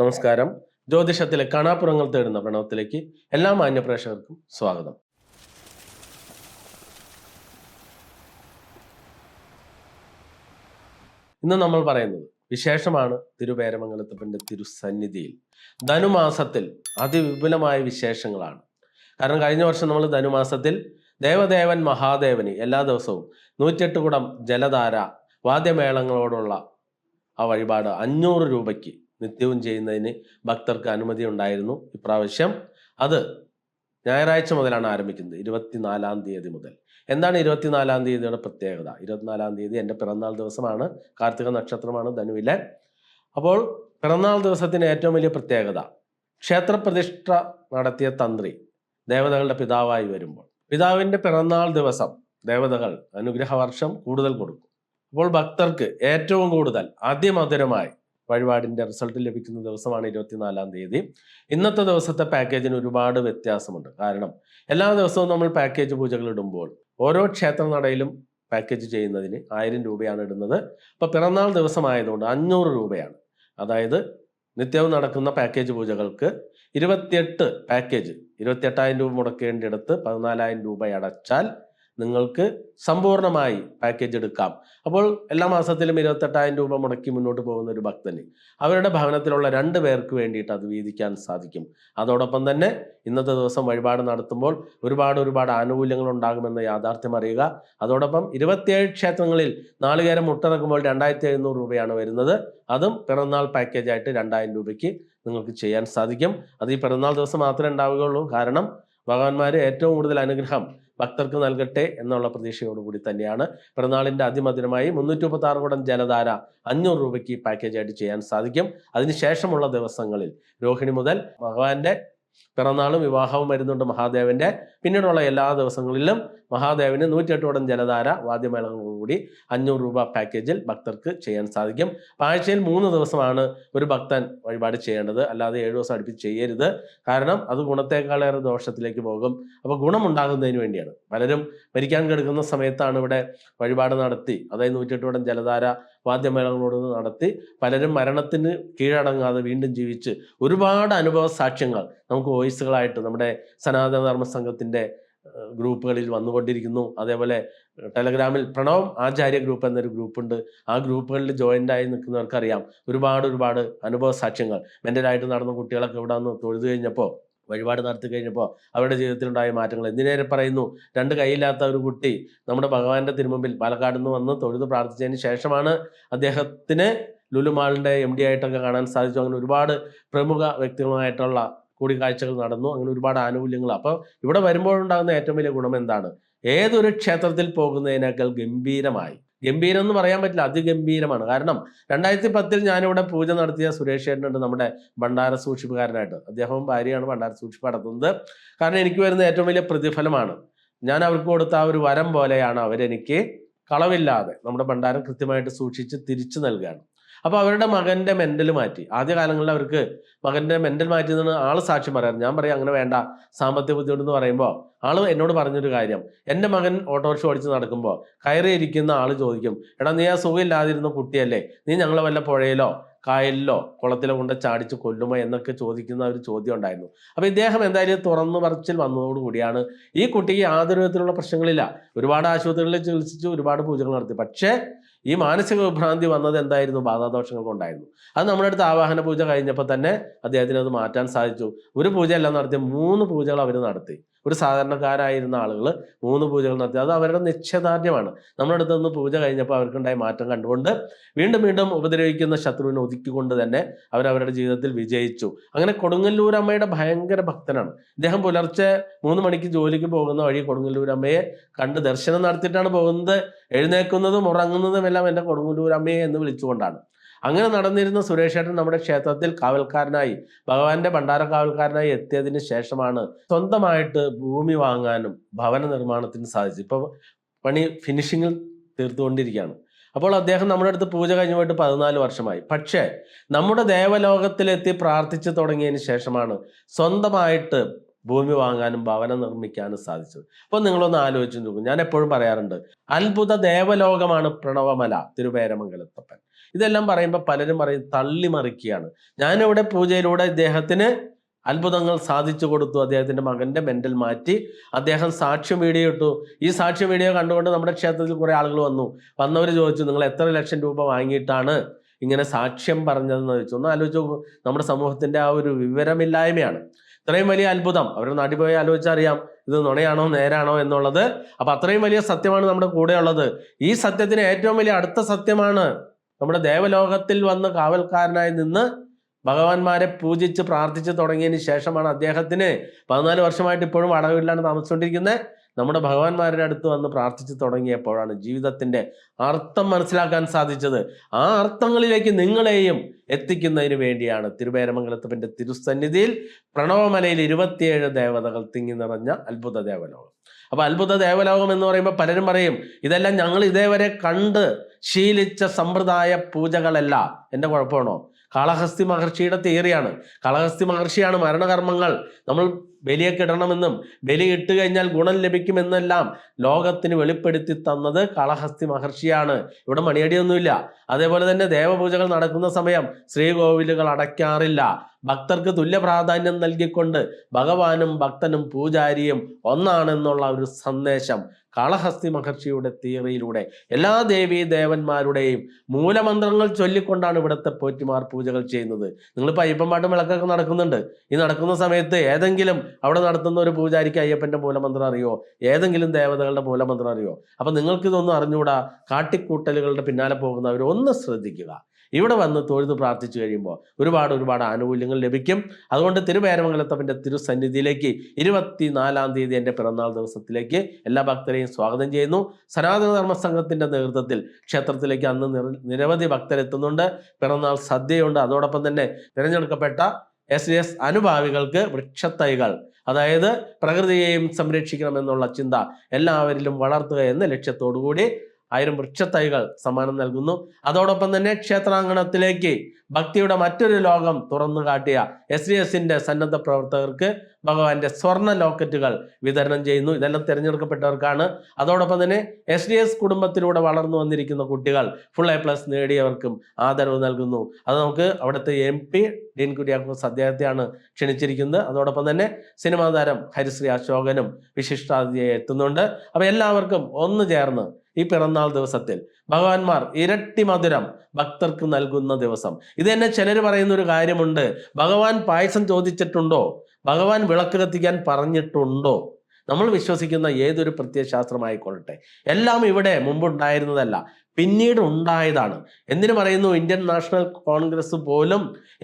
നമസ്കാരം. ജ്യോതിഷത്തിലെ കാണാപ്പുറങ്ങൾ തേടുന്ന പ്രണവത്തിലേക്ക് എല്ലാ മാന്യപ്രേക്ഷകർക്കും സ്വാഗതം. ഇന്ന് നമ്മൾ പറയുന്നത് വിശേഷമാണ് തിരുപേരമംഗലത്തപ്പന്റെ തിരുസന്നിധിയിൽ. ധനുമാസത്തിൽ അതിവിപുലമായ വിശേഷങ്ങളാണ്. കാരണം കഴിഞ്ഞ വർഷം നമ്മൾ ധനുമാസത്തിൽ ദേവദേവൻ മഹാദേവന് എല്ലാ ദിവസവും നൂറ്റെട്ട് കുടം ജലധാര വാദ്യമേളങ്ങളോടുള്ള ആ വഴിപാട് അഞ്ഞൂറ് രൂപയ്ക്ക് നിത്യവും ചെയ്യുന്നതിന് ഭക്തർക്ക് അനുമതി ഉണ്ടായിരുന്നു ഇപ്രാവശ്യം. അത് ഞായറാഴ്ച മുതലാണ് ആരംഭിക്കുന്നത്. ഇരുപത്തിനാലാം തീയതി മുതൽ. എന്താണ് ഇരുപത്തിനാലാം തീയതിയുടെ പ്രത്യേകത? ഇരുപത്തിനാലാം തീയതി എന്റെ പിറന്നാൾ ദിവസമാണ്. കാർത്തിക നക്ഷത്രമാണ് ധനുവിലെ. അപ്പോൾ പിറന്നാൾ ദിവസത്തിന് ഏറ്റവും വലിയ പ്രത്യേകത ക്ഷേത്രപ്രതിഷ്ഠ നടത്തിയ തന്ത്രി ദേവതകളുടെ പിതാവായി വരുമ്പോൾ. പിതാവിന്റെ പിറന്നാൾ ദിവസം ദേവതകൾ അനുഗ്രഹവർഷം കൂടുതൽ കൊടുക്കും. അപ്പോൾ ഭക്തർക്ക് ഏറ്റവും കൂടുതൽ അതിമധുരമായി വഴിപാടിന്റെ റിസൾട്ട് ലഭിക്കുന്ന ദിവസമാണ് ഇരുപത്തിനാലാം തീയതി. ഇന്നത്തെ ദിവസത്തെ പാക്കേജിന് ഒരുപാട് വ്യത്യാസമുണ്ട്. കാരണം എല്ലാ ദിവസവും നമ്മൾ പാക്കേജ് പൂജകൾ ഇടുമ്പോൾ ഓരോ ക്ഷേത്ര നടയിലും പാക്കേജ് ചെയ്യുന്നതിന് ആയിരം രൂപയാണ് ഇടുന്നത്. അപ്പോൾ പിറന്നാൾ ദിവസമായതുകൊണ്ട് അഞ്ഞൂറ് രൂപയാണ്. അതായത് നിത്യവും നടക്കുന്ന പാക്കേജ് പൂജകൾക്ക് ഇരുപത്തിയെട്ട് പാക്കേജ് ഇരുപത്തിയെട്ടായിരം രൂപ മുടക്കേണ്ടിടത്ത് പതിനാലായിരം രൂപ അടച്ചാൽ നിങ്ങൾക്ക് സമ്പൂർണമായി പാക്കേജ് എടുക്കാം. അപ്പോൾ എല്ലാ മാസത്തിലും ഇരുപത്തെട്ടായിരം രൂപ മുടക്കി മുന്നോട്ട് പോകുന്ന ഒരു ഭക്തന് അവരുടെ ഭവനത്തിലുള്ള രണ്ട് പേർക്ക് വേണ്ടിയിട്ട് അത് വീതിക്കാൻ സാധിക്കും. അതോടൊപ്പം തന്നെ ഇന്നത്തെ ദിവസം വഴിപാട് നടത്തുമ്പോൾ ഒരുപാട് ഒരുപാട് ആനുകൂല്യങ്ങൾ ഉണ്ടാകുമെന്ന യാഥാർത്ഥ്യം അറിയുക. അതോടൊപ്പം ഇരുപത്തിയേഴ് ക്ഷേത്രങ്ങളിൽ നാളികേരം മുട്ടിറക്കുമ്പോൾ രണ്ടായിരത്തി എഴുന്നൂറ് രൂപയാണ് വരുന്നത്. അതും പിറന്നാൾ പാക്കേജായിട്ട് രണ്ടായിരം രൂപയ്ക്ക് നിങ്ങൾക്ക് ചെയ്യാൻ സാധിക്കും. അത് ഈ പിറന്നാൾ ദിവസം മാത്രമേ ഉണ്ടാവുകയുള്ളൂ. കാരണം ഭഗവാന്മാർ ഏറ്റവും കൂടുതൽ അനുഗ്രഹം ഭക്തർക്ക് നൽകട്ടെ എന്നുള്ള പ്രതീക്ഷയോടുകൂടി തന്നെയാണ്. പിറന്നാളിന്റെ അതിമധുരമായി മുന്നൂറ്റി മുപ്പത്തി ആറ് കൂടം ജലധാര അഞ്ഞൂറ് രൂപയ്ക്ക് പാക്കേജായിട്ട് ചെയ്യാൻ സാധിക്കും. അതിനുശേഷമുള്ള ദിവസങ്ങളിൽ രോഹിണി മുതൽ ഭഗവാന്റെ പിറന്നാളും വിവാഹവും വരുന്നുണ്ട് മഹാദേവന്റെ. പിന്നീടുള്ള എല്ലാ ദിവസങ്ങളിലും മഹാദേവന് നൂറ്റെട്ടോടം ജലധാര വാദ്യമേളങ്ങളോടുകൂടി അഞ്ഞൂറ് രൂപ പാക്കേജിൽ ഭക്തർക്ക് ചെയ്യാൻ സാധിക്കും. ആഴ്ചയിൽ മൂന്ന് ദിവസമാണ് ഒരു ഭക്തൻ വഴിപാട് ചെയ്യേണ്ടത്. അല്ലാതെ ഏഴ് ദിവസം അടുപ്പിച്ച് ചെയ്യരുത്. കാരണം അത് ഗുണത്തേക്കാളേറെ ദോഷത്തിലേക്ക് പോകും. അപ്പോൾ ഗുണമുണ്ടാകുന്നതിന് വേണ്ടിയാണ്. പലരും മരിക്കാൻ കിടക്കുന്ന സമയത്താണ് ഇവിടെ വഴിപാട് നടത്തി അതായത് നൂറ്റെട്ടോടം ജലധാര വാദ്യമേളങ്ങളോട് നടത്തി പലരും മരണത്തിന് കീഴടങ്ങാതെ വീണ്ടും ജീവിച്ച് ഒരുപാട് അനുഭവ സാക്ഷ്യങ്ങൾ നമുക്ക് വോയിസുകളായിട്ട് നമ്മുടെ സനാതന ധർമ്മ സംഘത്തിന്റെ ഗ്രൂപ്പുകളിൽ വന്നുകൊണ്ടിരിക്കുന്നു. അതേപോലെ ടെലഗ്രാമിൽ പ്രണവം ആചാര്യ ഗ്രൂപ്പ് എന്നൊരു ഗ്രൂപ്പുണ്ട്. ആ ഗ്രൂപ്പുകളിൽ ജോയിന്റ് ആയി നിൽക്കുന്നവർക്കറിയാം. ഒരുപാട് ഒരുപാട് അനുഭവ സാക്ഷ്യങ്ങൾ. മെന്റലായിട്ട് നടന്ന കുട്ടികളൊക്കെ ഇവിടെ നിന്ന് തൊഴുതു കഴിഞ്ഞപ്പോൾ വഴിപാട് നടത്തി കഴിഞ്ഞപ്പോൾ അവരുടെ ജീവിതത്തിലുണ്ടായ മാറ്റങ്ങൾ. എന്തിനേറെ പറയുന്നു? രണ്ട് കൈയില്ലാത്ത ഒരു കുട്ടി നമ്മുടെ ഭഗവാന്റെ തിരുമുമ്പിൽ പാലക്കാട് നിന്ന് വന്ന് തൊഴുത് പ്രാർത്ഥിച്ചതിന് ശേഷമാണ് അദ്ദേഹത്തിന് ലുലുമാളിന്റെ എം ഡി ആയിട്ടൊക്കെ കാണാൻ സാധിച്ചു. അങ്ങനെ ഒരുപാട് പ്രമുഖ വ്യക്തികളുമായിട്ടുള്ള കൂടിക്കാഴ്ചകൾ നടന്നു. അങ്ങനെ ഒരുപാട് ആനുകൂല്യങ്ങൾ. അപ്പോൾ ഇവിടെ വരുമ്പോഴുണ്ടാകുന്ന ഏറ്റവും വലിയ ഗുണം എന്താണ്? ഏതൊരു ക്ഷേത്രത്തിൽ പോകുന്നതിനേക്കാൾ ഗംഭീരമായി. ഗംഭീരം എന്ന് പറയാൻ പറ്റില്ല. അതിഗംഭീരമാണ്. കാരണം രണ്ടായിരത്തി പത്തിൽ ഞാനിവിടെ പൂജ നടത്തിയ സുരേഷ് ചേട്ടനുണ്ട് നമ്മുടെ ഭണ്ഡാര സൂക്ഷിപ്പുകാരനായിട്ട്. അദ്ദേഹവും ഭാര്യയാണ് ഭണ്ഡാര സൂക്ഷിപ്പ് നടത്തുന്നത്. കാരണം എനിക്ക് വരുന്ന ഏറ്റവും വലിയ പ്രതിഫലമാണ്. ഞാൻ അവർക്ക് കൊടുത്ത ആ ഒരു വരം പോലെയാണ് അവരെനിക്ക് കളവില്ലാതെ നമ്മുടെ ഭണ്ഡാരം കൃത്യമായിട്ട് സൂക്ഷിച്ച് തിരിച്ചു നൽകുകയാണ് അപ്പോൾ അവരുടെ മകന്റെ മെന്റൽ മാറ്റി. ആദ്യ കാലങ്ങളിൽ അവർക്ക് മകന്റെ മെന്റൽ മാറ്റി എന്നാണ് ആൾ സാക്ഷ്യം പറയാറ് ഞാൻ പറയാം അങ്ങനെ വേണ്ട. സാമ്പത്തിക ബുദ്ധിമുട്ട് എന്ന് പറയുമ്പോൾ ആൾ എന്നോട് പറഞ്ഞൊരു കാര്യം. എന്റെ മകൻ ഓട്ടോറിക്ഷ ഓടിച്ച് നടക്കുമ്പോൾ കയറിയിരിക്കുന്ന ആൾ ചോദിക്കും എടാ നീ ആ സുഖമില്ലാതിരുന്ന കുട്ടിയല്ലേ? നീ ഞങ്ങളെ വല്ല പുഴയിലോ കായലിലോ കുളത്തിലോ കൊണ്ട് ചാടിച്ച് കൊല്ലുമോ? എന്നൊക്കെ ചോദിക്കുന്ന ഒരു ചോദ്യം ഉണ്ടായിരുന്നു. അപ്പോൾ ഇദ്ദേഹം എന്തായാലും തുറന്നു പറച്ചിൽ വന്നതോടുകൂടിയാണ് ഈ കുട്ടിക്ക് യാതൊരു വിധത്തിലുള്ള പ്രശ്നങ്ങളില്ല. ഒരുപാട് ആശുപത്രികളിൽ ചികിത്സിച്ചു ഒരുപാട് പൂജകൾ നടത്തി. പക്ഷേ ഈ മാനസിക വിഭ്രാന്തി വന്നത് എന്തായിരുന്നു? ബാധാദോഷങ്ങൾ കൊണ്ടായിരുന്നു അത് നമ്മുടെ അടുത്ത് ആവാഹന പൂജ കഴിഞ്ഞപ്പോൾ തന്നെ അദ്ദേഹത്തിന് അത് മാറ്റാൻ സാധിച്ചു. ഒരു പൂജയെല്ലാം നടത്തി മൂന്ന് പൂജകൾ അവർ നടത്തി. ഒരു സാധാരണക്കാരായിരുന്ന ആളുകൾ മൂന്ന് പൂജകൾ നടത്തി. അത് അവരുടെ നിശ്ചയദാർഢ്യമാണ്. നമ്മുടെ അടുത്ത് നിന്ന് പൂജ കഴിഞ്ഞപ്പോൾ അവർക്കുണ്ടായ മാറ്റം കണ്ടുകൊണ്ട് വീണ്ടും വീണ്ടും ഉപദ്രവിക്കുന്ന ശത്രുവിനെ ഒതുക്കിക്കൊണ്ട് തന്നെ അവരവരുടെ ജീവിതത്തിൽ വിജയിച്ചു. അങ്ങനെ കൊടുങ്ങല്ലൂരമ്മയുടെ ഭയങ്കര ഭക്തനാണ്. ഇദ്ദേഹം പുലർച്ചെ മൂന്ന് മണിക്ക് ജോലിക്ക് പോകുന്ന വഴി കൊടുങ്ങല്ലൂരമ്മയെ കണ്ട് ദർശനം നടത്തിയിട്ടാണ് പോകുന്നത്. എഴുന്നേൽക്കുന്നതും ഉറങ്ങുന്നതും എല്ലാം എന്റെ കൊടുങ്ങല്ലൂരമ്മയെ എന്ന് വിളിച്ചുകൊണ്ടാണ്. അങ്ങനെ നടന്നിരുന്ന സുരേഷേട്ടൻ നമ്മുടെ ക്ഷേത്രത്തിൽ കാവൽക്കാരനായി ഭഗവാന്റെ ഭണ്ഡാര കാവൽക്കാരനായി എത്തിയതിന് ശേഷമാണ് സ്വന്തമായിട്ട് ഭൂമി വാങ്ങാനും ഭവന നിർമ്മാണത്തിന് സാധിച്ചു ഇപ്പോൾ പണി ഫിനിഷിങ്ങിൽ തീർത്തുകൊണ്ടിരിക്കുകയാണ്. അപ്പോൾ അദ്ദേഹം നമ്മുടെ അടുത്ത് പൂജ കഴിഞ്ഞു പോയിട്ട് പതിനാല് വർഷമായി. പക്ഷേ നമ്മുടെ ദേവലോകത്തിലെത്തി പ്രാർത്ഥിച്ചു തുടങ്ങിയതിന് ശേഷമാണ് സ്വന്തമായിട്ട് ഭൂമി വാങ്ങാനും ഭവനം നിർമ്മിക്കാനും സാധിച്ചത്. അപ്പോൾ നിങ്ങളൊന്ന് ആലോചിച്ച് നോക്കും. ഞാൻ എപ്പോഴും പറയാറുണ്ട് അത്ഭുത ദേവലോകമാണ് പ്രണവമല തിരുവേരമംഗലത്തപ്പൻ. ഇതെല്ലാം പറയുമ്പോൾ പലരും പറയും തള്ളി തള്ളിമറിക്കുകയാണ് ഞാനിവിടെ പൂജയിലൂടെ ഇദ്ദേഹത്തിന് അത്ഭുതങ്ങൾ സാധിച്ചു കൊടുത്തു. അദ്ദേഹത്തിന്റെ മകന്റെ മെന്റൽ മാറ്റി അദ്ദേഹം സാക്ഷ്യം വീഡിയോ ഇട്ടു. ഈ സാക്ഷ്യം വീഡിയോ കണ്ടുകൊണ്ട് നമ്മുടെ ക്ഷേത്രത്തിൽ കുറേ ആളുകൾ വന്നു. വന്നവർ ചോദിച്ചു നിങ്ങൾ എത്ര ലക്ഷം രൂപ വാങ്ങിയിട്ടാണ് ഇങ്ങനെ സാക്ഷ്യം പറഞ്ഞതെന്ന് ചോദിച്ചു? ഒന്ന് ആലോചിച്ച് നമ്മുടെ സമൂഹത്തിന്റെ ആ ഒരു വിവരമില്ലായ്മയാണ്. ഇത്രയും വലിയ അത്ഭുതം. അവരുടെ നാട്ടിൽ പോയി ആലോചിച്ചറിയാം ഇത് നുണയാണോ നേരാണോ എന്നുള്ളത്. അപ്പൊ അത്രയും വലിയ സത്യമാണ് നമ്മുടെ കൂടെ ഉള്ളത്. ഈ സത്യത്തിന് ഏറ്റവും വലിയ അടുത്ത സത്യമാണ് നമ്മുടെ ദേവലോകത്തിൽ വന്ന് കാവൽക്കാരനായി നിന്ന് ഭഗവാന്മാരെ പൂജിച്ച് പ്രാർത്ഥിച്ച് തുടങ്ങിയതിന് ശേഷമാണ് അദ്ദേഹത്തിന് പതിനാല് വർഷമായിട്ട് ഇപ്പോഴും അടവില്ലാണ്ട് താമസിച്ചുകൊണ്ടിരിക്കുന്നത് നമ്മുടെ ഭഗവാന്മാരുടെ അടുത്ത് വന്ന് പ്രാർത്ഥിച്ചു തുടങ്ങിയപ്പോഴാണ് ജീവിതത്തിന്റെ അർത്ഥം മനസ്സിലാക്കാൻ സാധിച്ചത്. ആ അർത്ഥങ്ങളിലേക്ക് നിങ്ങളെയും എത്തിക്കുന്നതിന് വേണ്ടിയാണ് തിരുവേരമംഗലത്തപ്പന്റെ തിരുസന്നിധിയിൽ പ്രണവമലയിൽ ഇരുപത്തിയേഴ് ദേവതകൾ തിങ്ങി നിറഞ്ഞ അത്ഭുത ദേവലോകം. അപ്പൊ അത്ഭുത ദേവലോകം എന്ന് പറയുമ്പോൾ പലരും പറയും ഇതെല്ലാം ഞങ്ങൾ ഇതേവരെ കണ്ട് ശീലിച്ച സമ്പ്രദായ പൂജകളല്ല. എന്റെ കുഴപ്പമാണോ? കാളഹസ്തി മഹർഷിയുടെ തിയറിയാണ്. കാളഹസ്തി മഹർഷിയാണ് മരണകർമ്മങ്ങൾ. നമ്മൾ ബലിയൊക്കെ ഇടണമെന്നും ബലി ഇട്ട് കഴിഞ്ഞാൽ ഗുണം ലഭിക്കുമെന്നെല്ലാം ലോകത്തിന് വെളിപ്പെടുത്തി തന്നത് കാളഹസ്തി മഹർഷിയാണ്. ഇവിടെ മണിയടിയൊന്നുമില്ല. അതേപോലെ തന്നെ ദേവപൂജകൾ നടക്കുന്ന സമയം ശ്രീകോവിലുകൾ അടയ്ക്കാറില്ല. ഭക്തർക്ക് തുല്യ പ്രാധാന്യം നൽകിക്കൊണ്ട് ഭഗവാനും ഭക്തനും പൂജാരിയും ഒന്നാണെന്നുള്ള ഒരു സന്ദേശം കാളഹസ്തി മഹർഷിയുടെ തിയറിയിലൂടെ. എല്ലാ ദേവീ ദേവന്മാരുടെയും മൂലമന്ത്രങ്ങൾ ചൊല്ലിക്കൊണ്ടാണ് ഇവിടുത്തെ പോറ്റിമാർ പൂജകൾ ചെയ്യുന്നത്. നിങ്ങളിപ്പോൾ അയ്യപ്പമാട്ടും വിളക്കൊക്കെ നടക്കുന്നുണ്ട്. ഈ നടക്കുന്ന സമയത്ത് ഏതെങ്കിലും അവിടെ നടത്തുന്ന ഒരു പൂജാരിക്ക് അയ്യപ്പന്റെ മൂലമന്ത്രം അറിയോ? ഏതെങ്കിലും ദേവതകളുടെ മൂലമന്ത്രം അറിയോ? അപ്പൊ നിങ്ങൾക്കിതൊന്നും അറിഞ്ഞുകൂടാ കാട്ടിക്കൂട്ടലുകളുടെ പിന്നാലെ പോകുന്നവർ ഒന്ന് ശ്രദ്ധിക്കുക. ഇവിടെ വന്ന് തൊഴുത് പ്രാർത്ഥിച്ചു കഴിയുമ്പോൾ ഒരുപാട് ഒരുപാട് ആനുകൂല്യങ്ങൾ ലഭിക്കും. അതുകൊണ്ട് തിരുവേരമംഗലത്തവന്റെ തിരുസന്നിധിയിലേക്ക് ഇരുപത്തിനാലാം തീയതി എന്റെ പിറന്നാൾ ദിവസത്തിലേക്ക് എല്ലാ ഭക്തരെയും സ്വാഗതം ചെയ്യുന്നു. സനാതന ധർമ്മ സംഘത്തിന്റെ നേതൃത്വത്തിൽ ക്ഷേത്രത്തിലേക്ക് അന്ന് നിര- നിരവധി ഭക്തരെത്തുന്നുണ്ട്. പിറന്നാൾ സദ്യയുണ്ട്. അതോടൊപ്പം തന്നെ തിരഞ്ഞെടുക്കപ്പെട്ട എസ് എസ് അനുഭാവികൾക്ക് വൃക്ഷത്തൈകൾ അതായത് പ്രകൃതിയെയും സംരക്ഷിക്കണമെന്നുള്ള ചിന്ത എല്ലാവരിലും വളർത്തുക എന്ന ലക്ഷ്യത്തോടുകൂടി ആയിരം വൃക്ഷത്തൈകൾ സമ്മാനം നൽകുന്നു. അതോടൊപ്പം തന്നെ ക്ഷേത്രാങ്കണത്തിലേക്ക് ഭക്തിയുടെ മറ്റൊരു ലോകം തുറന്നു കാട്ടിയ എസ് ഡി എസിന്റെ സന്നദ്ധ പ്രവർത്തകർക്ക് ഭഗവാന്റെ സ്വർണ ലോക്കറ്റുകൾ വിതരണം ചെയ്യുന്നു. ഇതെല്ലാം തിരഞ്ഞെടുക്കപ്പെട്ടവർക്കാണ്. അതോടൊപ്പം തന്നെ എസ് ഡി എസ് കുടുംബത്തിലൂടെ വളർന്നു വന്നിരിക്കുന്ന കുട്ടികൾ ഫുൾ എ പ്ലസ് നേടിയവർക്കും ആദരവ് നൽകുന്നു. അത് നമുക്ക് അവിടുത്തെ എം പി ഡീൻ കുര്യാക്കോസ് അദ്ദേഹത്തെയാണ് ക്ഷണിച്ചിരിക്കുന്നത്. അതോടൊപ്പം തന്നെ സിനിമാ താരം ഹരിശ്രീ അശോകനും വിശിഷ്ടാതിഥിയെ എത്തുന്നുണ്ട്. അപ്പോൾ എല്ലാവർക്കും ഒന്ന് ചേർന്ന് ഈ പിറന്നാൾ ദിവസത്തിൽ ഭഗവാന്മാർ ഇരട്ടി മധുരം ഭക്തർക്ക് നൽകുന്ന ദിവസം. ഇത് തന്നെ ചിലർ പറയുന്ന ഒരു കാര്യമുണ്ട്. ഭഗവാൻ പായസം ചോദിച്ചിട്ടുണ്ടോ? ഭഗവാൻ വിളക്ക് കത്തിക്കാൻ പറഞ്ഞിട്ടുണ്ടോ? നമ്മൾ വിശ്വസിക്കുന്ന ഏതൊരു പ്രത്യയശാസ്ത്രമായിക്കൊള്ളട്ടെ എല്ലാം ഇവിടെ മുമ്പുണ്ടായിരുന്നതല്ല. പിന്നീട് ഉണ്ടായതാണ് എന്തിനു പറയുന്നു? ഇന്ത്യൻ നാഷണൽ കോൺഗ്രസ് പോലും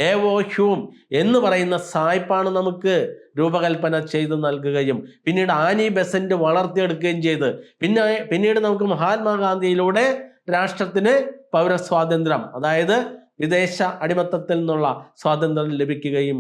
എ ഓ ഹ്യൂം എന്ന് പറയുന്ന സായ്പാണ് നമുക്ക് രൂപകൽപ്പന ചെയ്ത് നൽകുകയും പിന്നീട് ആനി ബെസന്റ് വളർത്തിയെടുക്കുകയും ചെയ്ത്. പിന്നെ പിന്നീട് നമുക്ക് മഹാത്മാഗാന്ധിയിലൂടെ രാഷ്ട്രത്തിന് പൗരസ്വാതന്ത്ര്യം അതായത് വിദേശ അടിമത്തത്തിൽ നിന്നുള്ള സ്വാതന്ത്ര്യം ലഭിക്കുകയും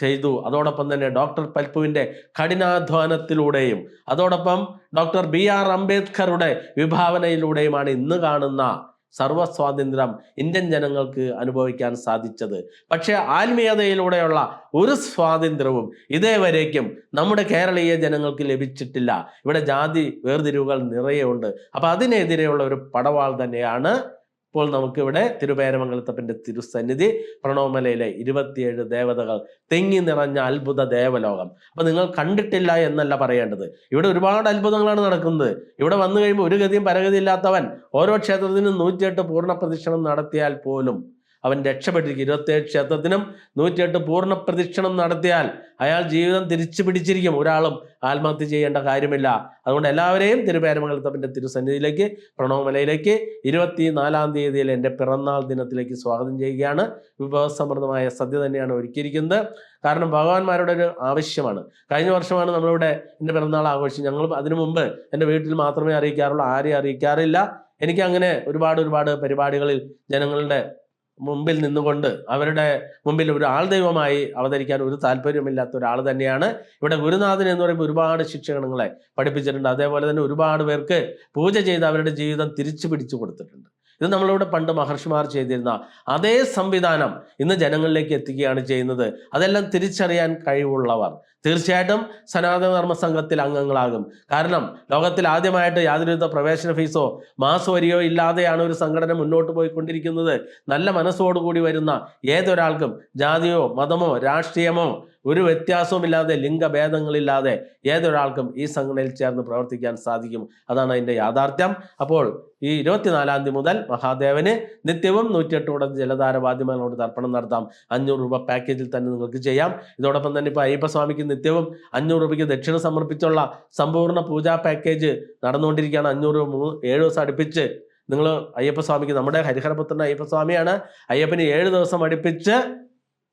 ചെയ്തു. അതോടൊപ്പം തന്നെ ഡോക്ടർ പൽപ്പുവിന്റെ കഠിനാധ്വാനത്തിലൂടെയും അതോടൊപ്പം ഡോക്ടർ ബി ആർ അംബേദ്കറുടെ വിഭാവനയിലൂടെയുമാണ് ഇന്ന് കാണുന്ന സർവസ്വാതന്ത്ര്യം ഇന്ത്യൻ ജനങ്ങൾക്ക് അനുഭവിക്കാൻ സാധിച്ചത്. പക്ഷേ ആത്മീയതയിലൂടെയുള്ള ഒരു സ്വാതന്ത്ര്യവും ഇതേവരേക്കും നമ്മുടെ കേരളീയ ജനങ്ങൾക്ക് ലഭിച്ചിട്ടില്ല. ഇവിടെ ജാതി വേർതിരിവുകൾ നിറയെ ഉണ്ട്. അപ്പൊ അതിനെതിരെയുള്ള ഒരു പടവാൾ തന്നെയാണ് ഇപ്പോൾ നമുക്കിവിടെ തിരുവേരമംഗലത്തപ്പന്റെ തിരുസന്നിധി പ്രണവമലയിലെ ഇരുപത്തിയേഴ് ദേവതകൾ തെങ്ങി നിറഞ്ഞ അത്ഭുത ദേവലോകം. അപ്പം നിങ്ങൾ കണ്ടിട്ടില്ല എന്നല്ല പറയേണ്ടത്. ഇവിടെ ഒരുപാട് അത്ഭുതങ്ങളാണ് നടക്കുന്നത്. ഇവിടെ വന്നു കഴിയുമ്പോൾ ഒരു ഗതിയും പരഗതി ഇല്ലാത്തവൻ ഓരോ ക്ഷേത്രത്തിനും നൂറ്റിയെട്ട് പൂർണ പ്രദക്ഷിണം നടത്തിയാൽ പോലും അവൻ രക്ഷപ്പെട്ടിരിക്കും. ഇരുപത്തേഴ് ക്ഷേത്രത്തിനും നൂറ്റിയെട്ട് പൂർണ പ്രദക്ഷിണം നടത്തിയാൽ അയാൾ ജീവിതം തിരിച്ചു പിടിച്ചിരിക്കും. ഒരാളും ആത്മഹത്യ ചെയ്യേണ്ട കാര്യമില്ല. അതുകൊണ്ട് എല്ലാവരെയും തിരുപേരമംഗലത്തപ്പന്റെ തിരുസന്നിധിയിലേക്ക് പ്രണവമലയിലേക്ക് ഇരുപത്തി നാലാം തീയതിയിൽ എന്റെ പിറന്നാൾ ദിനത്തിലേക്ക് സ്വാഗതം ചെയ്യുകയാണ്. വിഭവസമൃദ്ധമായ സദ്യ തന്നെയാണ് ഒരുക്കിയിരിക്കുന്നത്. കാരണം ഭഗവാന്മാരുടെ ഒരു ആവശ്യമാണ്. കഴിഞ്ഞ വർഷമാണ് നമ്മളിവിടെ എന്റെ പിറന്നാൾ ആഘോഷിച്ചത്. ഞങ്ങൾ അതിനു മുമ്പ് എന്റെ വീട്ടിൽ മാത്രമേ അറിയിക്കാറുള്ളൂ ആരെയും അറിയിക്കാറില്ല. എനിക്ക് അങ്ങനെ ഒരുപാട് ഒരുപാട് പരിപാടികളിൽ ജനങ്ങളുടെ മുമ്പിൽ നിന്നുകൊണ്ട് അവരുടെ മുമ്പിൽ ഒരു ആൾ ദൈവമായി അവതരിക്കാൻ ഒരു താല്പര്യമില്ലാത്ത ഒരാൾ തന്നെയാണ്. ഇവിടെ ഗുരുനാഥൻ എന്ന് പറയുമ്പോൾ ഒരുപാട് ശിക്ഷകണങ്ങളെ പഠിപ്പിച്ചിട്ടുണ്ട്. അതേപോലെ തന്നെ ഒരുപാട് പേർക്ക് പൂജ ചെയ്ത് അവരുടെ ജീവിതം തിരിച്ചു പിടിച്ചു കൊടുത്തിട്ടുണ്ട്. ഇത് നമ്മളിവിടെ പണ്ട് മഹർഷിമാർ ചെയ്തിരുന്ന അതേ സംവിധാനം ഇന്ന് ജനങ്ങളിലേക്ക് എത്തിക്കുകയാണ് ചെയ്യുന്നത്. അതെല്ലാം തിരിച്ചറിയാൻ കഴിവുള്ളവർ. തീർച്ചയായിട്ടും സനാതന ധർമ്മ സംഘത്തിൽ അംഗങ്ങളാകും. കാരണം ലോകത്തിൽ ആദ്യമായിട്ട് യാതൊരുവിധ പ്രവേശന ഫീസോ മാസ് വരിയോ ഇല്ലാതെയാണ് ഒരു സംഘടന മുന്നോട്ട് പോയിക്കൊണ്ടിരിക്കുന്നത്. നല്ല മനസ്സോടുകൂടി വരുന്ന ഏതൊരാൾക്കും ജാതിയോ മതമോ രാഷ്ട്രീയമോ ഒരു വ്യത്യാസവുമില്ലാതെ ലിംഗഭേദങ്ങളില്ലാതെ ഏതൊരാൾക്കും ഈ സംഘടനയിൽ ചേർന്ന് പ്രവർത്തിക്കാൻ സാധിക്കും. അതാണ് അതിന്റെ യാഥാർത്ഥ്യം. അപ്പോൾ ഈ ഇരുപത്തിനാലാം തീയതി മുതൽ മഹാദേവന് നിത്യവും നൂറ്റിയെട്ട് കൂടെ ജലധാര വാദ്യമകളോട് തർപ്പണം നടത്താം. അഞ്ഞൂറ് രൂപ പാക്കേജിൽ തന്നെ നിങ്ങൾക്ക് ചെയ്യാം. ഇതോടൊപ്പം തന്നെ ഇപ്പോൾ അയ്യപ്പസ്വാമിക്ക് നിത്യവും അഞ്ഞൂറ് രൂപയ്ക്ക് ദക്ഷിണ സമർപ്പിച്ചുള്ള സമ്പൂർണ പൂജാ പാക്കേജ് നടന്നുകൊണ്ടിരിക്കുകയാണ്. അഞ്ഞൂറ് രൂപ മൂന്ന് ഏഴ് ദിവസം അടുപ്പിച്ച് നിങ്ങൾ അയ്യപ്പസ്വാമിക്ക് നമ്മുടെ ഹരിഹരപുത്രൻ അയ്യപ്പസ്വാമിയാണ് അയ്യപ്പന് ഏഴ് ദിവസം അടുപ്പിച്ച്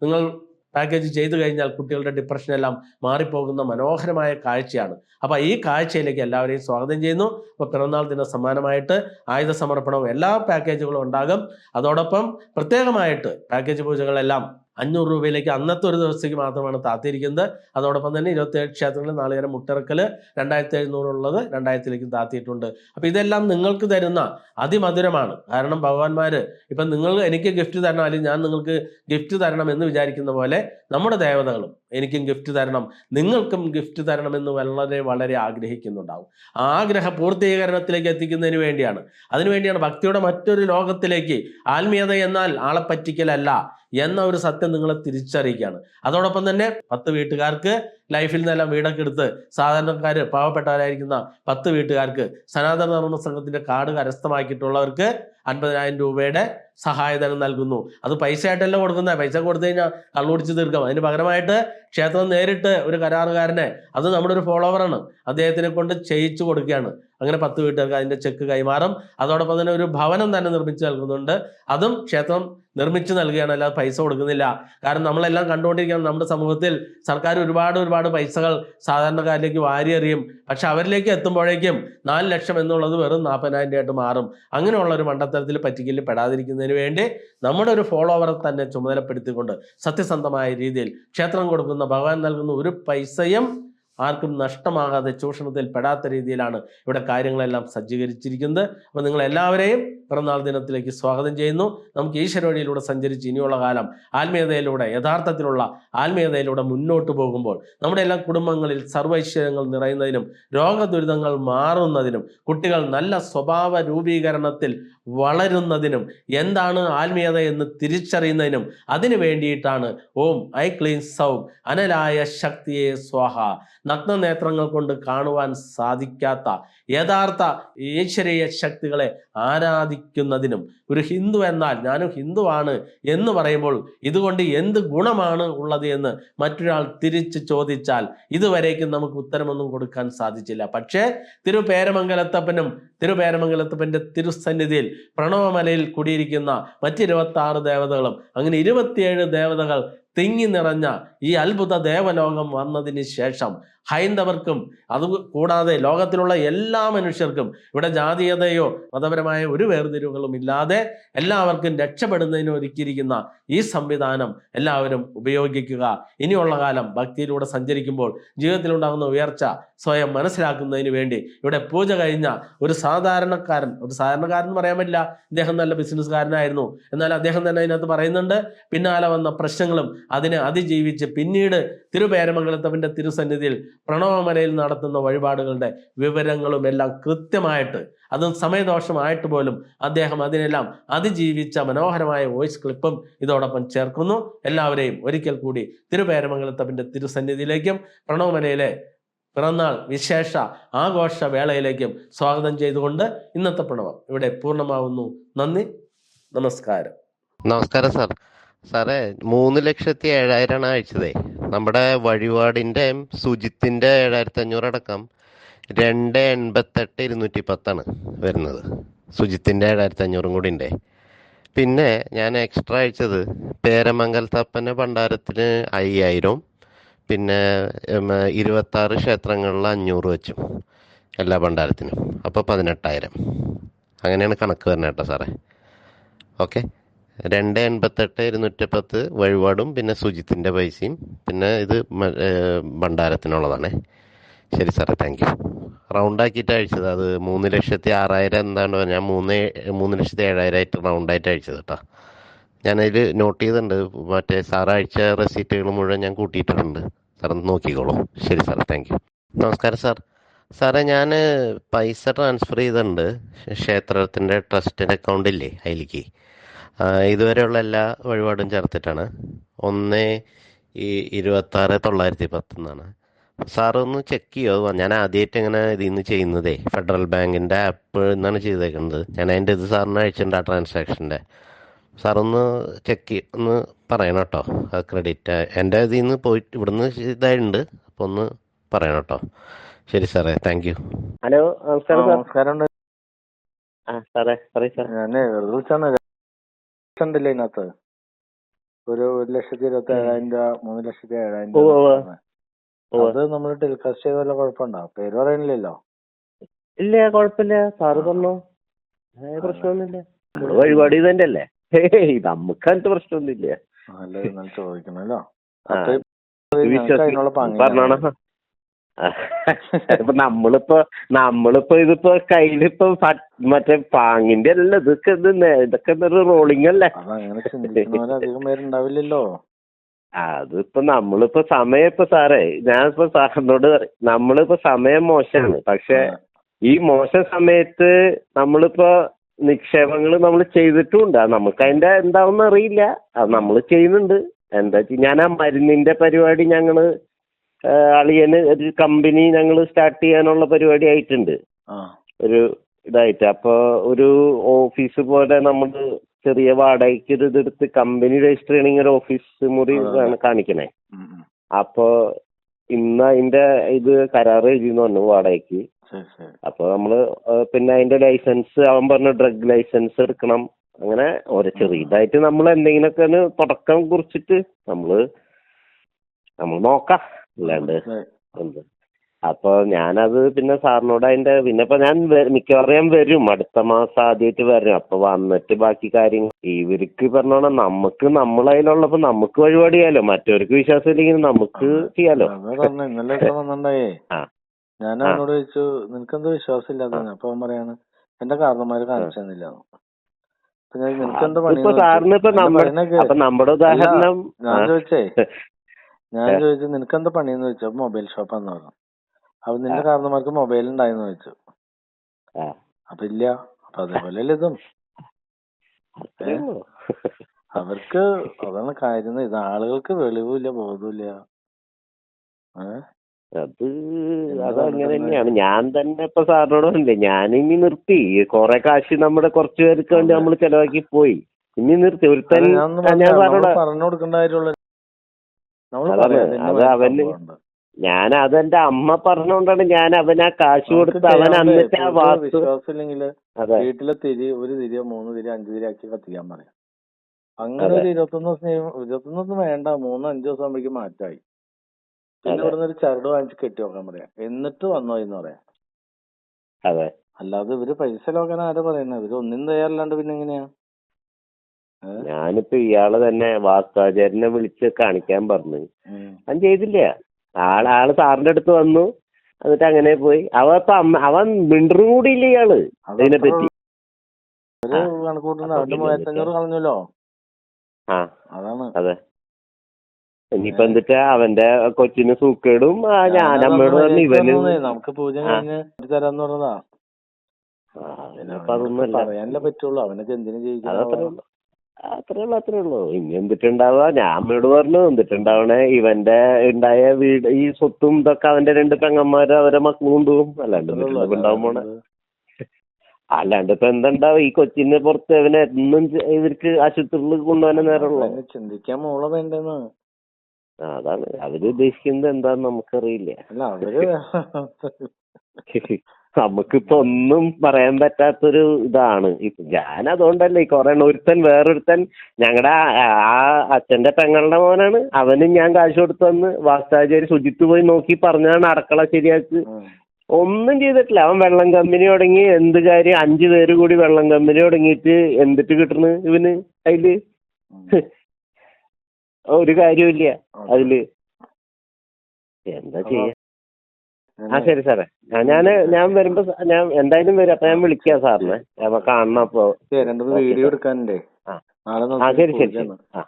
നിങ്ങൾ പാക്കേജ് ചെയ്തു കഴിഞ്ഞാൽ കുട്ടികളുടെ ഡിപ്രഷൻ എല്ലാം മാറിപ്പോകുന്ന മനോഹരമായ കാഴ്ചയാണ്. അപ്പോൾ ഈ കാഴ്ചയിലേക്ക് എല്ലാവരെയും സ്വാഗതം ചെയ്യുന്നു. അപ്പോൾ പിറന്നാൾ ദിന സമ്മാനമായിട്ട് ആയുധ സമർപ്പണവും എല്ലാ പാക്കേജുകളും ഉണ്ടാകും. അതോടൊപ്പം പ്രത്യേകമായിട്ട് പാക്കേജ് പൂജകളെല്ലാം അഞ്ഞൂറ് രൂപയിലേക്ക് അന്നത്തെ ഒരു ദിവസത്തേക്ക് മാത്രമാണ് താത്തിയിരിക്കുന്നത്. അതോടൊപ്പം തന്നെ ഇരുപത്തേഴ് ക്ഷേത്രങ്ങളിൽ നാളികേരം മുട്ടിറക്കൽ രണ്ടായിരത്തി എഴുന്നൂറുള്ളത് രണ്ടായിരത്തിലേക്ക് താത്തിയിട്ടുണ്ട്. അപ്പോൾ ഇതെല്ലാം നിങ്ങൾക്ക് തരുന്ന അതിമധുരമാണ്. കാരണം ഭഗവാന്മാർ ഇപ്പം നിങ്ങൾ എനിക്ക് ഗിഫ്റ്റ് തരണം അല്ലെങ്കിൽ ഞാൻ നിങ്ങൾക്ക് ഗിഫ്റ്റ് തരണം എന്ന് വിചാരിക്കുന്ന പോലെ നമ്മുടെ ദേവതകളും എനിക്കും ഗിഫ്റ്റ് തരണം നിങ്ങൾക്കും ഗിഫ്റ്റ് തരണമെന്ന് വളരെ വളരെ ആഗ്രഹിക്കുന്നുണ്ടാവും. ആഗ്രഹ പൂർത്തീകരണത്തിലേക്ക് എത്തിക്കുന്നതിന് വേണ്ടിയാണ്. അതിനുവേണ്ടിയാണ് ഭക്തിയുടെ മറ്റൊരു ലോകത്തിലേക്ക് ആത്മീയത എന്നാൽ ആളെ പറ്റിക്കലല്ല. എന്ന ഒരു സത്യം നിങ്ങളെ തിരിച്ചറിയിക്കുകയാണ്. അതോടൊപ്പം തന്നെ പത്ത് വീട്ടുകാർക്ക് ലൈഫിൽ നിന്നെല്ലാം വീടൊക്കെ എടുത്ത് സാധാരണക്കാർ പാവപ്പെട്ടവരായിരിക്കുന്ന പത്ത് വീട്ടുകാർക്ക് സനാതന ധർമ്മ സംഘത്തിന്റെ കാർഡ് കരസ്ഥമാക്കിയിട്ടുള്ളവർക്ക് അൻപതിനായിരം രൂപയുടെ സഹായധനം നൽകുന്നു. അത് പൈസ ആയിട്ടല്ല കൊടുക്കുന്നത് പൈസ കൊടുത്തു കഴിഞ്ഞാൽ കള്ളുപിടിച്ച് തീർക്കാം. അതിന് പകരമായിട്ട് ക്ഷേത്രം നേരിട്ട് ഒരു കരാറുകാരനെ അത് നമ്മുടെ ഒരു ഫോളോവറാണ് അദ്ദേഹത്തിനെ കൊണ്ട് ചെയ്യിച്ചു കൊടുക്കുകയാണ്. അങ്ങനെ പത്ത് വീട്ടുകാർക്ക് അതിന്റെ ചെക്ക് കൈമാറും. അതോടൊപ്പം തന്നെ ഒരു ഭവനം തന്നെ നിർമ്മിച്ച് നൽകുന്നുണ്ട്. അതും ക്ഷേത്രം നിർമ്മിച്ച് നൽകുകയാണ്. അല്ലാതെ പൈസ കൊടുക്കുന്നില്ല. കാരണം നമ്മളെല്ലാം കണ്ടുകൊണ്ടിരിക്കുകയാണ്. നമ്മുടെ സമൂഹത്തിൽ സർക്കാർ ഒരുപാട് ഒരുപാട് പൈസകൾ സാധാരണക്കാരിലേക്ക് വാരിയെറിയും പക്ഷെ അവരിലേക്ക് എത്തുമ്പോഴേക്കും നാല് ലക്ഷം എന്നുള്ളത് വെറും നാൽപ്പതിനായിരം രൂപയായിട്ട് മാറും. അങ്ങനെയുള്ള ഒരു മണ്ടത്തരത്തിൽ പറ്റിക്കലിൽ പെടാതിരിക്കുന്നതിന് വേണ്ടി നമ്മുടെ ഒരു ഫോളോവറെ തന്നെ ചുമതലപ്പെടുത്തിക്കൊണ്ട് സത്യസന്ധമായ രീതിയിൽ ക്ഷേത്രം കൊടുക്കുന്ന ഭഗവാൻ നൽകുന്ന ഒരു പൈസയും ആർക്കും നഷ്ടമാകാതെ ചൂഷണത്തിൽ പെടാത്ത രീതിയിലാണ് ഇവിടെ കാര്യങ്ങളെല്ലാം സജ്ജീകരിച്ചിരിക്കുന്നത്. അപ്പോൾ നിങ്ങൾ എല്ലാവരെയും പിറന്നാൾ ദിനത്തിലേക്ക് സ്വാഗതം ചെയ്യുന്നു. നമുക്ക് ഈശ്വരവഴിയിലൂടെ സഞ്ചരിച്ച് ഇനിയുള്ള കാലം ആത്മീയതയിലൂടെ യഥാർത്ഥത്തിലുള്ള ആത്മീയതയിലൂടെ മുന്നോട്ട് പോകുമ്പോൾ നമ്മുടെ എല്ലാ കുടുംബങ്ങളിൽ സർവൈശ്വര്യങ്ങൾ നിറയുന്നതിനും രോഗദുരിതങ്ങൾ മാറുന്നതിനും കുട്ടികൾ നല്ല സ്വഭാവ രൂപീകരണത്തിൽ വളരുന്നതിനും എന്താണ് ആത്മീയത എന്ന് തിരിച്ചറിയുന്നതിനും അതിനു വേണ്ടിയിട്ടാണ് ഓം ഐ ക്ലീൻ സൗം അനലായ ശക്തിയെ സ്വാഹ നഗ്നനേത്രങ്ങൾ കൊണ്ട് കാണുവാൻ സാധിക്കാത്ത യഥാർത്ഥ ഈശ്വരീയ ശക്തികളെ ആരാധിക്കുന്നതിനും ഒരു ഹിന്ദു എന്നാൽ ഞാനും ഹിന്ദുവാണ് എന്ന് പറയുമ്പോൾ ഇതുകൊണ്ട് എന്ത് ഗുണമാണ് ഉള്ളത് എന്ന് മറ്റൊരാൾ തിരിച്ച് ചോദിച്ചാൽ ഇതുവരേക്കും നമുക്ക് ഉത്തരമൊന്നും കൊടുക്കാൻ സാധിച്ചില്ല. പക്ഷേ തിരുപേരമംഗലത്തപ്പനും തിരുപേരമംഗലത്തപ്പന്റെ തിരുസന്നിധിയിൽ പ്രണവമലയിൽ കുടിയിരിക്കുന്ന മറ്റിരുപത്തി ആറ് ദേവതകളും അങ്ങനെ ഇരുപത്തിയേഴ് ദേവതകൾ തിങ്ങി നിറഞ്ഞ ഈ അത്ഭുത ദേവലോകം വന്നതിന് ശേഷം ഹൈന്ദവർക്കും അത് കൂടാതെ ലോകത്തിലുള്ള എല്ലാ മനുഷ്യർക്കും ഇവിടെ ജാതീയതയോ മതപരമായ ഒരു വേർതിരിവുകളും ഇല്ലാതെ എല്ലാവർക്കും രക്ഷപ്പെടുന്നതിന് ഒരുക്കിയിരിക്കുന്ന ഈ സംവിധാനം എല്ലാവരും ഉപയോഗിക്കുക. ഇനിയുള്ള കാലം ഭക്തിയിലൂടെ സഞ്ചരിക്കുമ്പോൾ ജീവിതത്തിലുണ്ടാകുന്ന ഉയർച്ച സ്വയം മനസ്സിലാക്കുന്നതിന് വേണ്ടി ഇവിടെ പൂജ കഴിഞ്ഞ ഒരു സാധാരണക്കാരൻ ഒരു സാധാരണക്കാരൻ പറയാൻ പറ്റില്ല. അദ്ദേഹം നല്ല ബിസിനസ്സുകാരനായിരുന്നു. എന്നാൽ അദ്ദേഹം തന്നെ അതിനകത്ത് പറയുന്നുണ്ട് പിന്നാലെ വന്ന പ്രശ്നങ്ങളും അതിനെ അതിജീവിച്ച് പിന്നീട് തിരുപേരമംഗലത്തവന്റെ തിരുസന്നിധിയിൽ പ്രണവമലയിൽ നടത്തുന്ന വഴിപാടുകളുടെ വിവരങ്ങളും എല്ലാം കൃത്യമായിട്ട് അതും സമയദോഷമായിട്ട് പോലും അദ്ദേഹം അതിനെല്ലാം അതിജീവിച്ച മനോഹരമായ വോയിസ് ക്ലിപ്പും ഇതോടൊപ്പം ചേർക്കുന്നു. എല്ലാവരെയും ഒരിക്കൽ കൂടി തിരുപേരമംഗലത്തവന്റെ തിരുസന്നിധിയിലേക്കും പ്രണവമലയിലെ പിറന്നാൾ വിശേഷ ആഘോഷ വേളയിലേക്കും സ്വാഗതം ചെയ്തുകൊണ്ട് ഇന്നത്തെ പ്രണവം ഇവിടെ പൂർണമാവുന്നു. നന്ദി നമസ്കാരം. നമസ്കാരം സാർ. സാറേ മൂന്ന് ലക്ഷത്തി ഏഴായിരമാണ് അയച്ചതേ. നമ്മുടെ വഴിപാടിന്റെ സുജിത്തിന്റെ ഏഴായിരത്തി അഞ്ഞൂറ് അടക്കം രണ്ട് എൺപത്തെട്ട് ഇരുന്നൂറ്റി പത്താണ് വരുന്നത്. സുജിത്തിന്റെ ഏഴായിരത്തി അഞ്ഞൂറും കൂടി ഉണ്ട് പിന്നെ ഞാൻ എക്സ്ട്രാ അയച്ചത് പേരമംഗലത്തപ്പന്റെ ഭണ്ഡാരത്തിന് അയ്യായിരം പിന്നെ ഇരുപത്താറ് ക്ഷേത്രങ്ങളിൽ അഞ്ഞൂറ് വെച്ചും എല്ലാ ഭണ്ഡാരത്തിനും. അപ്പോൾ പതിനെട്ടായിരം. അങ്ങനെയാണ് കണക്ക് വരുന്നത് കേട്ടോ സാറേ. ഓക്കെ. രണ്ട് എൺപത്തെട്ട് ഇരുന്നൂറ്റിപ്പത്ത് വഴിപാടും പിന്നെ സുജിത്തിന്റെ പൈസയും പിന്നെ ഇത് ഭണ്ഡാരത്തിനുള്ളതാണ്. ശരി സാറേ താങ്ക് യു റൗണ്ട് ആക്കിയിട്ട് അയച്ചത് അത് മൂന്ന് ലക്ഷത്തി ആറായിരം എന്താണ് ഞാൻ മൂന്ന് മൂന്ന് ലക്ഷത്തി ഏഴായിരം ആയിട്ട് റൗണ്ടായിട്ട് അയച്ചത് കേട്ടോ. ഞാനതിൽ നോട്ട് ചെയ്തിട്ടുണ്ട്. മറ്റേ സാർ അയച്ച റെസീറ്റുകൾ മുഴുവൻ ഞാൻ കൂട്ടിയിട്ടുണ്ട് സാർ നോക്കിക്കോളൂ. ശരി സാർ താങ്ക് യു നമസ്കാരം സാർ സാറേ ഞാൻ പൈസ ട്രാൻസ്ഫർ ചെയ്തിട്ടുണ്ട്. ക്ഷേത്രത്തിന്റെ ട്രസ്റ്റിന്റെ അക്കൗണ്ടില്ലേ അതിലേക്ക് ഇതുവരെയുള്ള എല്ലാ വഴിപാടും ചേർത്തിട്ടാണ്. ഒന്ന് ഈ ഇരുപത്താറ് തൊള്ളായിരത്തി പത്ത് എന്നാണ് സാർ ഒന്ന് ചെക്ക് ചെയ്യുമോ ഞാൻ ആദ്യമായിട്ട് ഇങ്ങനെ ഇതിൽ നിന്ന് ചെയ്യുന്നതേ. ഫെഡറൽ ബാങ്കിന്റെ ആപ്പ് എന്നാണ് ചെയ്തേക്കുന്നത്. ഞാൻ അതിന്റെ ഇത് സാറിന് അയച്ചിട്ടുണ്ട് ആ ട്രാൻസാക്ഷന്റെ സാർ ഒന്ന് ചെക്ക് ഒന്ന് പറയണം കേട്ടോ. അത് ക്രെഡിറ്റ് എന്റെ ഇതിൽ നിന്ന് പോയിട്ട് ഇവിടുന്ന് ഇതായിട്ടുണ്ട്. അപ്പോൾ ഒന്ന് പറയണം കേട്ടോ. ശരി സാറേ താങ്ക് യു ഹലോ നമസ്കാരം സാർ. നമസ്കാരം ആ സാറേ പറയൂ സാർ ഞാനേ വെറുതെ വിളിച്ചാണ് ഉണ്ടല്ലേ ഇതിനകത്ത്? ഒരു ഒരു ലക്ഷത്തി ഇരുപത്തി ഏഴായിരം രൂപ മൂന്ന് ലക്ഷത്തി ഏഴായിരം. രൂപ അത് നമ്മൾ ടെലികാസ്റ്റ് ചെയ്ത വല്ല കുഴപ്പമുണ്ടോ? പേര് പറയണില്ലല്ലോ. ഇല്ല കുഴപ്പമില്ല. സാറ് പറഞ്ഞോ പ്രശ്നമൊന്നുമില്ല. വഴിപാട് ചെയ്തതിന്റെ അല്ലേ ഹേയ് നമുക്ക് അങ്ങനത്തെ പ്രശ്നമൊന്നുമില്ല ചോദിക്കണല്ലോ ഇപ്പൊ നമ്മളിപ്പോ നമ്മളിപ്പോ ഇതിപ്പോ കയ്യിലിപ്പോ മറ്റേ പാങ്ങിന്റെ അല്ല ഇതൊക്കെ ഇത് ഇതൊക്കെ ഒരു റോളിംഗ് അല്ലേ? ഉണ്ടാവില്ലല്ലോ അതിപ്പോ നമ്മളിപ്പോ സമയം ഇപ്പൊ സാറേ ഞാനിപ്പോ സാറിനോട് നമ്മളിപ്പോ സമയം മോശമാണ്. പക്ഷെ ഈ മോശം സമയത്ത് നമ്മളിപ്പോ നിക്ഷേപങ്ങൾ നമ്മൾ ചെയ്തിട്ടുമുണ്ട്. അത് നമുക്ക് അതിന്റെ എന്താവുന്ന അറിയില്ല. അത് നമ്മൾ ചെയ്യുന്നുണ്ട്. എന്താ വെച്ചാൽ ഞാൻ ആ മരുന്നിന്റെ പരിപാടി ഞങ്ങൾ അളിയന് ഒരു കമ്പനി ഞങ്ങൾ സ്റ്റാർട്ട് ചെയ്യാനുള്ള പരിപാടി ആയിട്ടുണ്ട്. ഒരു ഇതായിട്ട്. അപ്പൊ ഒരു ഓഫീസ് പോലെ നമ്മൾ ചെറിയ വാടകയ്ക്ക് ഒരു ഇതെടുത്ത് കമ്പനി രജിസ്റ്റർ ചെയ്യണമെങ്കിൽ ഒരു ഓഫീസ് മുറി ആണ് കാണിക്കണേ. അപ്പൊ ഇന്ന് അതിന്റെ ഇത് കരാർ എഴുതിന്ന് പറഞ്ഞു വാടകയ്ക്ക്. അപ്പൊ നമ്മൾ പിന്നെ അതിന്റെ ലൈസൻസ് അവൻ പറഞ്ഞു ഡ്രഗ് ലൈസൻസ് എടുക്കണം. അങ്ങനെ ഓരോ ചെറിയതായിട്ട് നമ്മൾ എന്തെങ്കിലുമൊക്കെ ഒന്ന് തുടക്കം കുറിച്ചിട്ട് നമ്മൾ നമ്മൾ നോക്കാം. അല്ലാണ്ട്. എന്ത്. അപ്പൊ ഞാനത് പിന്നെ സാറിനോട് അതിന്റെ പിന്നെ ഇപ്പൊ ഞാൻ മിക്കവാറും ഞാൻ വരും. അടുത്ത മാസം ആദ്യമായിട്ട് വരും. അപ്പൊ വന്നിട്ട് ബാക്കി കാര്യങ്ങൾ. ഇവർക്ക് പറഞ്ഞോണം നമുക്ക് നമ്മളതിലുള്ളപ്പോ നമുക്ക് വഴിപാട് ചെയ്യാലോ. മറ്റവർക്ക് വിശ്വാസം ഇല്ലെങ്കിൽ നമുക്ക് ചെയ്യാലോ. ആ. ഞാൻ ആ. അവനോട് ചോദിച്ചു നിനക്കെന്താ വിശ്വാസം ഇല്ലാതെ അപ്പൊ അവൻ പറയാണ് എന്റെ കാരണന്മാര് കാണിച്ചു തന്നില്ല അപ്പൊ ഞാൻ നിനക്കെന്താ പണി ഇപ്പൊ സാറിന് ഇപ്പൊ നമ്മ അപ്പൊ നമ്മുടെ ഉദാഹരണം ഞാൻ ആ. ചോദിച്ചേ ഞാൻ ഏ. ചോദിച്ചു നിനക്കെന്താ പണിയെന്ന് ചോദിച്ചു അപ്പൊ മൊബൈൽ ഷോപ്പാന്ന് പറഞ്ഞു അപ്പൊ നിന്റെ ആ. കാരണന്മാർക്ക് മൊബൈൽ ഉണ്ടായെന്ന് ചോദിച്ചു ആ. അപ്പൊ ഇല്ല അപ്പൊ അതേപോലെ അല്ലേ ഇതും അത്രേ ഉള്ളൂ. അവർക്ക് അതാണ് കാര്യം ഇത് ആളുകൾക്ക് വെളിവുമില്ല ബോധവും ഇല്ല ഏഹ് അത് അതങ്ങനെ തന്നെയാണ്. ഞാൻ തന്നെ ഇപ്പൊ സാറിനോട് പറഞ്ഞില്ലേ ഞാൻ ഇനി നിർത്തി. കൊറേ കാശ് നമ്മുടെ കുറച്ചു പേർക്ക് വേണ്ടി. നമ്മൾ ചെലവാക്കി പോയി. ഇനി നിർത്തി. ഒരുത്തൻ ഞാൻ സാറിനോട് അതാണ്, അത് അവന് ഞാൻ അതെന്റെ അമ്മ പറഞ്ഞോണ്ടാണ് ഞാൻ അവന് ആ കാശ് കൊടുത്ത് അവൻ അന്നിട്ട് ആ അതെ. വീട്ടിലെ തിരി ഒരു തിരിയോ മൂന്ന് തിരി അഞ്ചു തിരി ആക്കി കത്തിക്കാൻ പറയാം. അങ്ങനെ. ഒരു ഇരുപത്തൊന്ന് ദിവസം ഇരുപത്തൊന്ന് ദിവസം വേണ്ട. മൂന്നോ അഞ്ചോ ദിവസം ആകുമ്പോഴേക്കും മാറ്റായി. പിന്നെ. ഇവിടുന്ന് ഒരു ചരട് വാങ്ങിച്ച് കെട്ടി വെക്കാൻ പറയാ. എന്നിട്ട് വന്നോ എന്ന് പറയാ. അതെ. അല്ലാതെ ഇവർ പൈസ ലോക്കാൻ ആരാ പറയുന്നത് ഇവർ ഒന്നിനും തയ്യാറില്ലാണ്ട് പിന്നെ എങ്ങനെയാ? ഞാൻ ഞാനിപ്പോ ഇയാൾ തന്നെ വാസ്താചാര്യനെ വിളിച്ച് കാണിക്കാൻ പറഞ്ഞു. അവൻ ചെയ്തില്ല. ആൾ ആൾ സാറിന്റെ അടുത്ത് വന്നു. എന്നിട്ട് അങ്ങനെ പോയി. അവ ഇപ്പൊ അവൻ മിണ്ടറും കൂടി ഇല്ല ഇയാൾ അതിനെ പറ്റി അതാണ്. അതെ. ഇനിയിപ്പോ എന്നിട്ട് അവന്റെ കൊച്ചിന് സൂക്കേടും ആ, ഞാൻ അമ്മയോട് പറഞ്ഞു ഇവന് നമുക്ക് പൂജ. കഴിഞ്ഞ് തരാന്ന് പറഞ്ഞതാ. പറയാനല്ലേ പറ്റുള്ളൂ. അവനൊക്കെ എന്തിനു ജയിക്കണം അത്രേ ഉള്ളു. അത്രേ ഉള്ളൂ ഇനി എന്തിട്ടുണ്ടാവുക? ഞാൻ അമ്മയോട് പറഞ്ഞു എന്തിട്ടുണ്ടാവണേ? ഇവന്റെ ഉണ്ടായ വീട് ഈ സ്വത്തും ഇതൊക്കെ അവന്റെ രണ്ട് പെങ്ങന്മാരും അവരെ മക്കളും കൊണ്ടുപോകും. അല്ലാണ്ട് ഉണ്ടാവും പോണെ അല്ലാണ്ട് ഇപ്പൊ എന്തുണ്ടാവും? ഈ കൊച്ചിനെ പുറത്ത് ഇവനെ എന്നും ഇവർക്ക് ആശുപത്രിയിൽ കൊണ്ടുപോകാൻ നേരമുള്ളൂ. ചിന്തിക്കാൻ മോളെ വേണ്ടെന്ന്. ആ, അതാണ്. അവർ ഉദ്ദേശിക്കുന്നത് എന്താന്ന് നമുക്കറിയില്ല. അല്ല അവർ നമുക്കിപ്പോ ഒന്നും പറയാൻ പറ്റാത്തൊരു ഇതാണ്. ഞാൻ അതുകൊണ്ടല്ലേ ഈ കുറെ ഒരുത്തൻ വേറൊരുത്തൻ ഞങ്ങളുടെ ആ അച്ഛന്റെ പെങ്ങളുടെ മോനാണ്. അവനും ഞാൻ കാശ് കൊടുത്തു തന്ന് വാസ്താചാരി ശുചിത്ത് പോയി നോക്കി പറഞ്ഞാണ് അടക്കള ശരിയാക്ക്. ഒന്നും ചെയ്തിട്ടില്ല. അവൻ വെള്ളം കമ്പനി തുടങ്ങി. എന്ത് കാര്യം? അഞ്ചു പേര് കൂടി വെള്ളം കമ്പനി തുടങ്ങിയിട്ട് എന്തിട്ട് കിട്ടണ് ഇവന്? അതിൽ. ഒരു കാര്യമില്ല അതിൽ എന്താ ചെയ്യാ? ആ ശരി സാറേ. ആ, ഞാൻ ഞാൻ വരുമ്പോ സ- ഞാൻ എന്തായാലും വരും. അപ്പൊ ഞാൻ വിളിക്കാം സാറിനെ. അപ്പൊ കാണണം അപ്പൊ. രണ്ടു വീഡിയോ എടുക്കാനുണ്ടേ. ആ. നാളെ ആ ശരി ശരി ശരി. ആ.